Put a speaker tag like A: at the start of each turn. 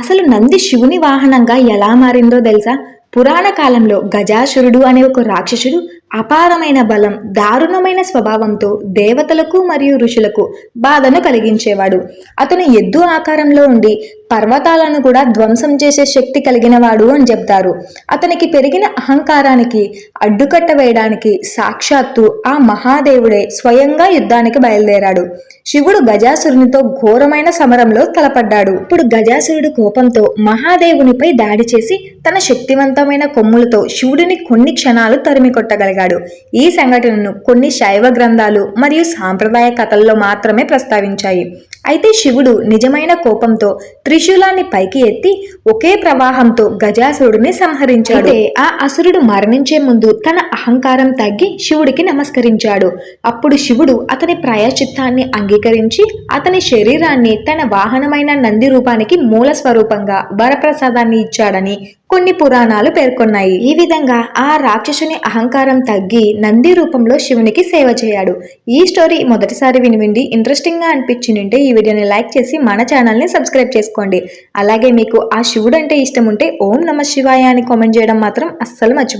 A: అసలు నంది శివుని వాహనంగా ఎలా మారిందో తెలుసా? పురాణ కాలంలో గజాసురుడు అనే ఒక రాక్షసుడు అపారమైన బలం దారుణమైన స్వభావంతో దేవతలకు మరియు ఋషులకు బాధను కలిగించేవాడు. అతను ఎద్దు ఆకారంలో ఉండి పర్వతాలను కూడా ధ్వంసం చేసే శక్తి కలిగిన వాడు అని చెప్తారు. అతనికి పెరిగిన అహంకారానికి అడ్డుకట్ట వేయడానికి సాక్షాత్తు ఆ మహాదేవుడే స్వయంగా యుద్ధానికి బయలుదేరాడు. శివుడు గజాసురునితో ఘోరమైన సమరంలో తలపడ్డాడు. ఇప్పుడు గజాసురుడు కోపంతో మహాదేవునిపై దాడి చేసి తన శక్తివంతమైన కొమ్ములతో శివుడిని కొన్ని క్షణాలు తరిమి కొట్టగలిగాడు. ఈ సంఘటనను కొన్ని శైవ గ్రంథాలు మరియు సాంప్రదాయ కథల్లో మాత్రమే ప్రస్తావించాయి. అయితే శివుడు నిజమైన కోపంతో త్రిశూలాన్ని పైకి ఎత్తి ఒకే ప్రవాహంతో గజాసురుడిని సంహరించాడు. అయితే ఆ అసురుడు మరణించే ముందు తన అహంకారం తగ్గి శివుడికి నమస్కరించాడు. అప్పుడు శివుడు అతని ప్రాయశ్చిత్తాన్ని అంగీకరించి అతని శరీరాన్ని తన వాహనమైన నంది రూపానికి మూల స్వరూపంగా వరప్రసాదాన్ని ఇచ్చాడని కొన్ని పురాణాలు పేర్కొన్నాయి. ఈ విధంగా ఆ రాక్షసుని అహంకారం తగ్గి నంది రూపంలో శివునికి సేవ చేయాడు. ఈ స్టోరీ మొదటిసారి వినివిండి ఇంట్రెస్టింగ్గా అనిపించింటే ఈ వీడియోని లైక్ చేసి మన ఛానల్ని సబ్స్క్రైబ్ చేసుకోండి. అలాగే మీకు ఆ శివుడు అంటే ఇష్టం ఉంటే ఓం నమ శివాయ అని కామెంట్ చేయడం మాత్రం అస్సలు మర్చిపో